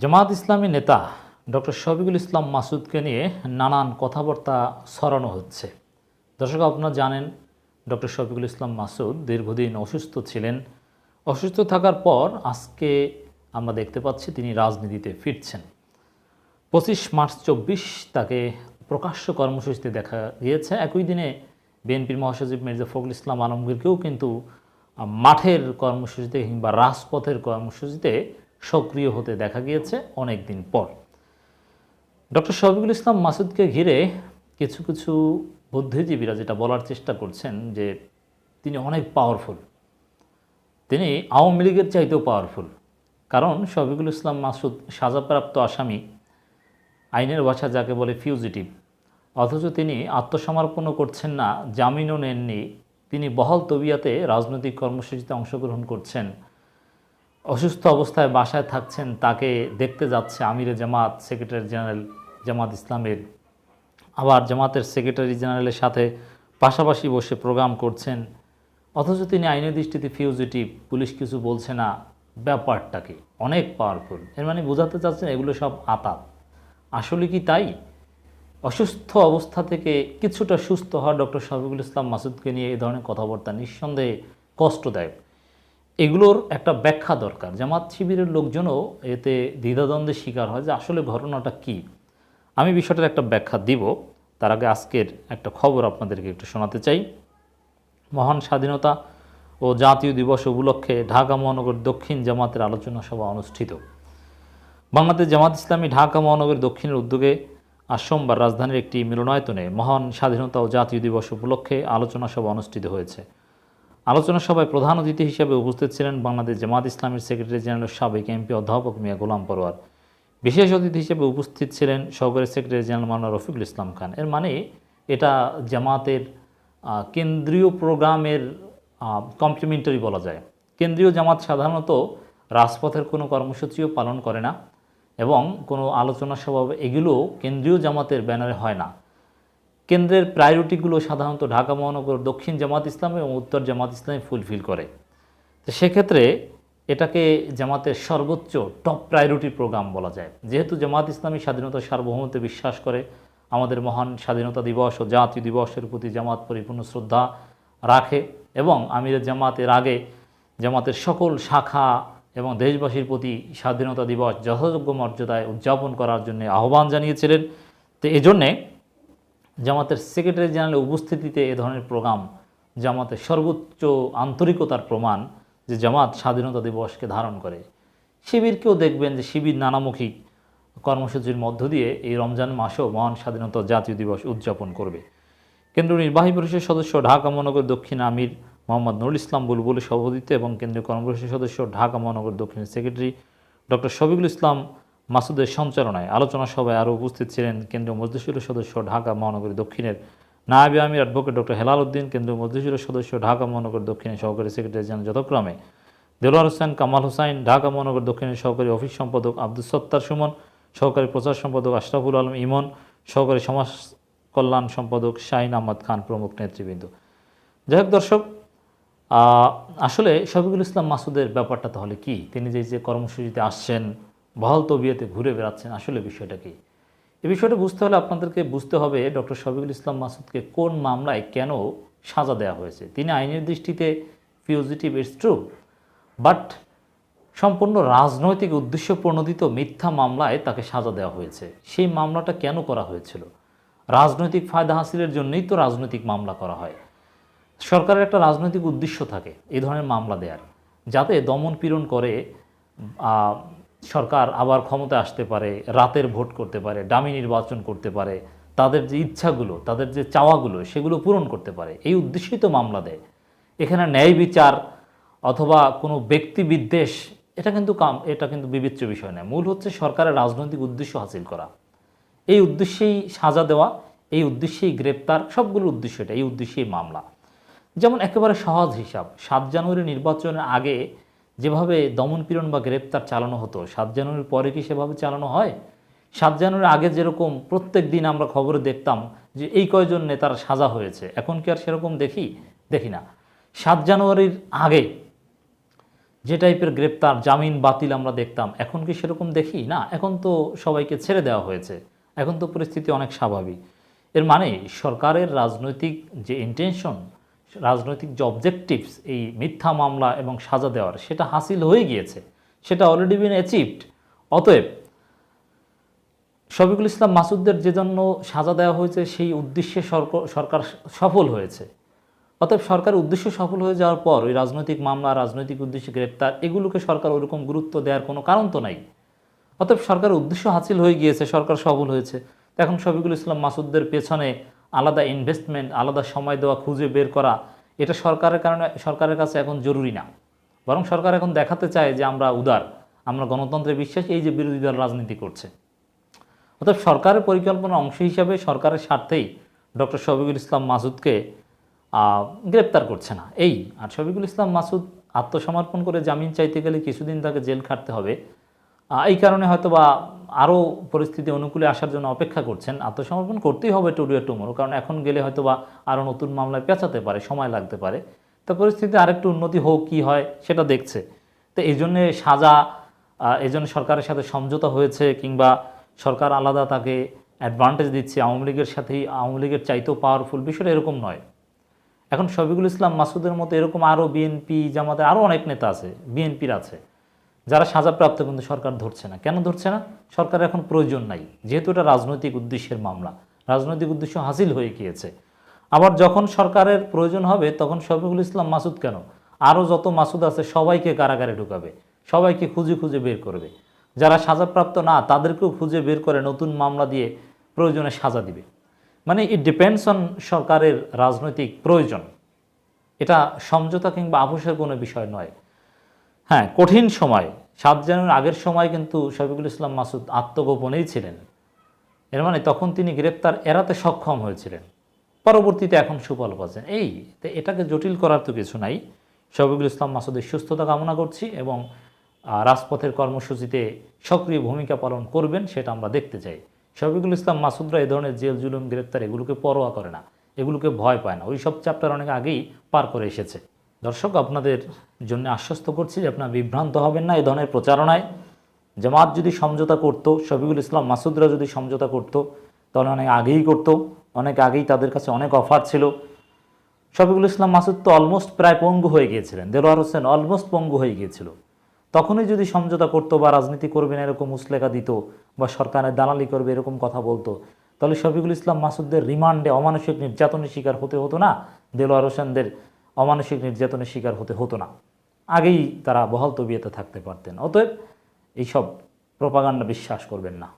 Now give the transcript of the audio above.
জামাত ইসলামী নেতা ডক্টর শফিকুল ইসলাম মাসুদকে নিয়ে নানান কথাবার্তা ছড়ানো হচ্ছে। দর্শক, আপনারা জানেন, ডক্টর শফিকুল ইসলাম মাসুদ দীর্ঘদিন অসুস্থ ছিলেন। অসুস্থ থাকার পর আজকে আমরা দেখতে পাচ্ছি তিনি রাজনীতিতে ফিরছেন। পঁচিশ মার্চ চব্বিশ তাকে প্রকাশ্য কর্মসূচিতে দেখা গিয়েছে। একই দিনে বিএনপির মহাসচিব মির্জা ফখরুল ইসলাম আলমগীরকেও কিন্তু মাঠের কর্মসূচিতে কিংবা রাজপথের কর্মসূচিতে সক্রিয় হতে দেখা গিয়েছে অনেক দিন পর। ডক্টর শফিকুল ইসলাম মাসুদকে ঘিরে কিছু কিছু বুদ্ধিজীবীরা যেটা বলার চেষ্টা করছেন যে তিনি অনেক পাওয়ারফুল তিনি আওয়ামী লীগের চাইতেও পাওয়ারফুল কারণ শফিকুল ইসলাম মাসুদ সাজাপ্রাপ্ত আসামি, আইনের ভাষা যাকে বলে ফিউজিটিভ অথচ তিনি আত্মসমর্পণও করছেন না, জামিনও নেননি। তিনি বহাল তবিয়াতে রাজনৈতিক কর্মসূচিতে অংশগ্রহণ করছেন। অসুস্থ অবস্থায় বাসায় থাকছেন, তাকে দেখতে যাচ্ছে আমিরে জামাত, সেক্রেটারি জেনারেল জামাত ইসলামের। আবার জামাতের সেক্রেটারি জেনারেলের সাথে পাশাপাশি বসে প্রোগ্রাম করছেন। অথচ তিনি আইনের দৃষ্টিতে ফিউজিটিভ, পুলিশ কিছু বলছে না, ব্যাপারটাকে অনেক পাওয়ারফুল এর মানে বোঝাতে চাচ্ছেন এগুলো সব আতাত। আসলে কি তাই? অসুস্থ অবস্থা থেকে কিছুটা সুস্থ হওয়া ডক্টর শফিকুল ইসলাম মাসুদকে নিয়ে এই ধরনের কথাবার্তা নিঃসন্দেহে কষ্টদায়ক। এগুলোর একটা ব্যাখ্যা দরকার। জামাত শিবিরের লোকজনও এতে দ্বিধাদ্বন্দ্বের শিকার হয় যে আসলে ঘটনাটা কি। আমি বিষয়টার একটা ব্যাখ্যা দিব। তার আগে আজকের একটা খবর আপনাদেরকে একটু শোনাতে চাই। মহান স্বাধীনতা ও জাতীয় দিবস উপলক্ষে ঢাকা মহানগর দক্ষিণ জামাতের আলোচনা সভা অনুষ্ঠিত। বাংলাদেশ জামাত ইসলামী ঢাকা মহানগর দক্ষিণের উদ্যোগে আজ সোমবার রাজধানীর একটি মিলনায়তনে মহান স্বাধীনতা ও জাতীয় দিবস উপলক্ষে আলোচনা সভা অনুষ্ঠিত হয়েছে। আলোচনা সভায় প্রধান অতিথি হিসেবে উপস্থিত ছিলেন বাংলাদেশ জামাত ইসলামের সেক্রেটারি জেনারেল সাবেক এমপি অধ্যাপক মিয়া গোলাম পরোয়ার। বিশেষ অতিথি হিসেবে উপস্থিত ছিলেন সহকারী সেক্রেটারি জেনারেল মাওলানা রফিকুল ইসলাম খান। এর মানে এটা জামাতের কেন্দ্রীয় প্রোগ্রামের কমপ্লিমেন্টারি বলা যায়। কেন্দ্রীয় জামাত সাধারণত রাজপথের কোনো কর্মসূচিও পালন করে না এবং কোনো আলোচনা সভা এগুলো কেন্দ্রীয় জামাতের ব্যানারে হয় না। কেন্দ্রের প্রায়োরিটিগুলো সাধারণত ঢাকা মহানগর দক্ষিণ জামাত ইসলাম এবং উত্তর জামাত ইসলামে ফুলফিল করে। তো সেক্ষেত্রে এটাকে জামাতের সর্বোচ্চ টপ প্রায়োরিটি প্রোগ্রাম বলা যায়। যেহেতু জামাত ইসলামী স্বাধীনতা সার্বভৌমত্বে বিশ্বাস করে, আমাদের মহান স্বাধীনতা দিবস ও জাতীয় দিবসের প্রতি জামাত পরিপূর্ণ শ্রদ্ধা রাখে এবং আমিরের জামাতের আগে জামাতের সকল শাখা এবং দেশবাসীর প্রতি স্বাধীনতা দিবস যথাযোগ্য মর্যাদায় উদযাপন করার জন্য আহ্বান জানিয়েছিলেন। তো এজন্যে জামাতের সেক্রেটারি জেনারেলের উপস্থিতিতে এ ধরনের প্রোগ্রাম, জামাতের সর্বোচ্চ আন্তরিকতার প্রমাণ যে জামাত স্বাধীনতা দিবসকে ধারণ করে। শিবিরকেও দেখবেন যে শিবির নানামুখী। কর্মসূচির মধ্য দিয়ে এই রমজান মাসেও মহান স্বাধীনতা জাতীয় দিবস উদযাপন করবে। কেন্দ্রীয় নির্বাহী পরিষদের সদস্য ঢাকা মহানগর দক্ষিণ আমির মোহাম্মদ নুরুল ইসলাম বুলবুলের সভাপতিত্বে এবং কেন্দ্রীয় কর্মপরিষদের সদস্য ঢাকা মহানগর দক্ষিণের সেক্রেটারি ডক্টর শফিকুল ইসলাম মাসুদের সঞ্চালনায় আলোচনা সভায় আরও উপস্থিত ছিলেন কেন্দ্রীয় মজলিসুলের সদস্য ঢাকা মহানগরী দক্ষিণের নায়াবি আমির অ্যাডভোকেট ডক্টর হেলাল উদ্দিন, কেন্দ্রীয় মজলিসুলের সদস্য ঢাকা মহানগর দক্ষিণের সহকারী সেক্রেটারি জেনারেল যথাক্রমে দেলোয়ার হোসেন কামাল হোসাইন, ঢাকা মহানগর দক্ষিণের সহকারী অফিস সম্পাদক আব্দুল সত্তার সুমন, সহকারী প্রচার সম্পাদক আশরাফুল আলম ইমন, সহকারী সমাজ কল্যাণ সম্পাদক শাহিন আহমদ খান প্রমুখ নেতৃবৃন্দ। যাই হোক দর্শক আসলে শফিকুল ইসলাম মাসুদের ব্যাপারটা তাহলে কি? তিনি যে যে কর্মসূচিতে আসছেন বহাল তবিয়াতে ঘুরে বেড়াচ্ছেন। আসলে বিষয়টা কি? এই বিষয়টা বুঝতে হলে আপনাদেরকে বুঝতে হবে ডক্টর শফিকুল ইসলাম মাসুদকে কোন মামলায় কেন সাজা দেওয়া হয়েছে। তিনি আইনের দৃষ্টিতে ফিউজিটিভ ইটস ট্রু বাট সম্পূর্ণ রাজনৈতিক উদ্দেশ্য প্রণোদিত মিথ্যা মামলায় তাকে সাজা দেওয়া হয়েছে। সেই মামলাটা কেন করা হয়েছিল? রাজনৈতিক ফায়দা হাসিলের জন্যই তো রাজনৈতিক মামলা করা হয়। সরকারের একটা রাজনৈতিক উদ্দেশ্য থাকে এই ধরনের মামলা দেওয়ার যাতে দমন পীড়ন করে সরকার আবার ক্ষমতায় আসতে পারে, রাতের ভোট করতে পারে, ডামি নির্বাচন করতে পারে, তাদের যে ইচ্ছাগুলো, তাদের যে চাওয়াগুলো, সেগুলো পূরণ করতে পারে, এই উদ্দেশ্যেই তো মামলা দেয়। এখানে ন্যায় বিচার অথবা কোনো ব্যক্তি বিদ্বেষ, এটা কিন্তু কাম, এটা কিন্তু বিবেচ্য বিষয় নয়। মূল হচ্ছে সরকারের রাজনৈতিক উদ্দেশ্য হাসিল করা। এই উদ্দেশ্যেই সাজা দেওয়া, এই উদ্দেশ্যেই গ্রেপ্তার সবগুলো উদ্দেশ্য এটা, এই উদ্দেশ্যেই মামলা। যেমন একেবারে সহজ হিসাব, সাত জানুয়ারি নির্বাচনের আগে যেভাবে দমনপীড়ন বা গ্রেপ্তার চালানো হতো, সাত জানুয়ারির পরে কি সেভাবে চালানো হয়? সাত জানুয়ারির আগে যেরকম প্রত্যেক দিন আমরা খবরে দেখতাম যে এই কয়জন নেতার সাজা হয়েছে, এখন কি আর সেরকম দেখি? দেখি না। সাত জানুয়ারির আগে যে টাইপের গ্রেপ্তার, জামিন বাতিল আমরা দেখতাম, এখন কি সেরকম দেখি? না, এখন তো সবাইকে ছেড়ে দেওয়া হয়েছে, এখন তো পরিস্থিতি অনেক স্বাভাবিক। এর মানে সরকারের রাজনৈতিক যে ইন্টেনশন রাজনৈতিক যে অবজেক্টিভস এই মিথ্যা মামলা এবং সাজা দেওয়ার, সেটা হাসিল হয়ে গিয়েছে, সেটা অলরেডি বিন অ্যাচিভড অতএব শফিকুল ইসলাম মাসুদদের যে জন্য সাজা দেওয়া হয়েছে, সেই উদ্দেশ্যে সরকার সফল হয়েছে। অতএব সরকারের উদ্দেশ্য সফল হয়ে যাওয়ার পর ওই রাজনৈতিক মামলা, রাজনৈতিক উদ্দেশ্যে গ্রেপ্তার, এগুলোকে সরকার ওরকম গুরুত্ব দেওয়ার কোনো কারণ তো নাই। অতএব সরকারের উদ্দেশ্য হাসিল হয়ে গিয়েছে, সরকার সফল হয়েছে। এখন শফিকুল ইসলাম মাসুদদের পেছনে আলাদা ইনভেস্টমেন্ট আলাদা সময় দেওয়া, খুঁজে বের করা, এটা সরকারের কারণে, সরকারের কাছে এখন জরুরি না। বরং সরকার এখন দেখাতে চায় যে আমরা উদার, আমরা গণতন্ত্রে বিশ্বাসী, এই যে বিরোধী দল রাজনীতি করছে। অর্থাৎ সরকারের পরিকল্পনার অংশ হিসাবে সরকারের স্বার্থেই ডক্টর শফিকুল ইসলাম মাসুদকে গ্রেপ্তার করছে না। এই, আর শফিকুল ইসলাম মাসুদ আত্মসমর্পণ করে জামিন চাইতে গেলে কিছুদিন তাকে জেল খাটতে হবে। এই কারণে হয়তো বা আরও পরিস্থিতি অনুকূলে আসার জন্য অপেক্ষা করছেন। আত্মসমর্পণ করতেই হবে টুডুয়া টুমোরো, কারণ এখন গেলে হয়তো বা আরও নতুন মামলায় পেঁচাতে পারে, সময় লাগতে পারে। তো পরিস্থিতি আরেকটু উন্নতি হোক, কী হয় সেটা দেখছে। তো এই জন্যে সাজা এই জন্য সরকারের সাথে সমঝোতা হয়েছে কিংবা সরকার আলাদা তাকে অ্যাডভান্টেজ দিচ্ছে, আওয়ামী লীগের সাথেই, আওয়ামী লীগের চাইতেও পাওয়ারফুল বিষয়টা এরকম নয়। এখন শফিকুল ইসলাম মাসুদের মতো এরকম আরও বিএনপি জামাতের আরও অনেক নেতা আছে, বিএনপির আছে। যারা সাজাপ্রাপ্ত কিন্তু সরকার ধরছে না। কেন ধরছে না? সরকার এখন প্রয়োজন নাই। যেহেতু এটা রাজনৈতিক উদ্দেশ্যের মামলা। রাজনৈতিক উদ্দেশ্য হাসিল হয়ে গিয়েছে। আবার যখন সরকারের প্রয়োজন হবে, তখন শফিকুল ইসলাম মাসুদ কেন? আরও যত মাসুদ আছে, সবাইকে কারাগারে ঢুকাবে। সবাইকে খুঁজে খুঁজে বের করবে। যারা সাজাপ্রাপ্ত না, তাদেরকেও খুঁজে বের করে নতুন মামলা দিয়ে প্রয়োজনে সাজা দিবে। মানে ইট ডিপেন্ডস অন সরকারের রাজনৈতিক প্রয়োজন। এটা সমঝোতা কিংবা আপোষের কোনো বিষয় নয়। হ্যাঁ কঠিন সময়। সাত জানুয়ারির আগের সময় কিন্তু শফিকুল ইসলাম মাসুদ আত্মগোপনেই ছিলেন। এর মানে তখন তিনি গ্রেপ্তার এড়াতে সক্ষম হয়েছিলেন। পরবর্তীতে এখন সুফল পাচ্ছেন। এই, তো এটাকে জটিল করার তো কিছু নাই। শফিকুল ইসলাম মাসুদের সুস্থতা কামনা করছি এবং রাজপথের কর্মসূচিতে সক্রিয় ভূমিকা পালন করবেন সেটা আমরা দেখতে চাই। শফিকুল ইসলাম মাসুদরা এই ধরনের জেল জুলুম, গ্রেপ্তার এগুলোকে পরোয়া করে না। এগুলোকে ভয় পায় না। ওই সব চ্যাপ্টার অনেক আগেই পার করে এসেছে। দর্শক, আপনাদের জন্য আশ্বস্ত করছি যে আপনারা বিভ্রান্ত হবেন না এ ধরনের প্রচারণায়। জামাত যদি সমঝোতা করতো, শফিকুল ইসলাম মাসুদরা যদি সমঝোতা করতো, তাহলে অনেক আগেই করতো, অনেক আগেই তাদের কাছে অনেক অফার ছিল। শফিকুল ইসলাম মাসুদ তো অলমোস্ট প্রায় পঙ্গু হয়ে গিয়েছিলেন, দেলোয়ার হোসেন অলমোস্ট পঙ্গু হয়ে গিয়েছিল। তখনই যদি সমঝোতা করতো বা রাজনীতি করবে না এরকম মুসলেখা দিত বা সরকারের দালালি করবে এরকম কথা বলতো, তাহলে শফিকুল ইসলাম মাসুদদের রিমান্ডে অমানসিক নির্যাতনের শিকার হতে হতো না? দেলোয়ার হোসেনদের অমানসিক নির্যাতনের শিকার হতে হতো না। আগেই তারা বহাল তবিয়েতে থাকতে পারতেন। অতএব এইসব প্রপাগান্ডা বিশ্বাস করবেন না।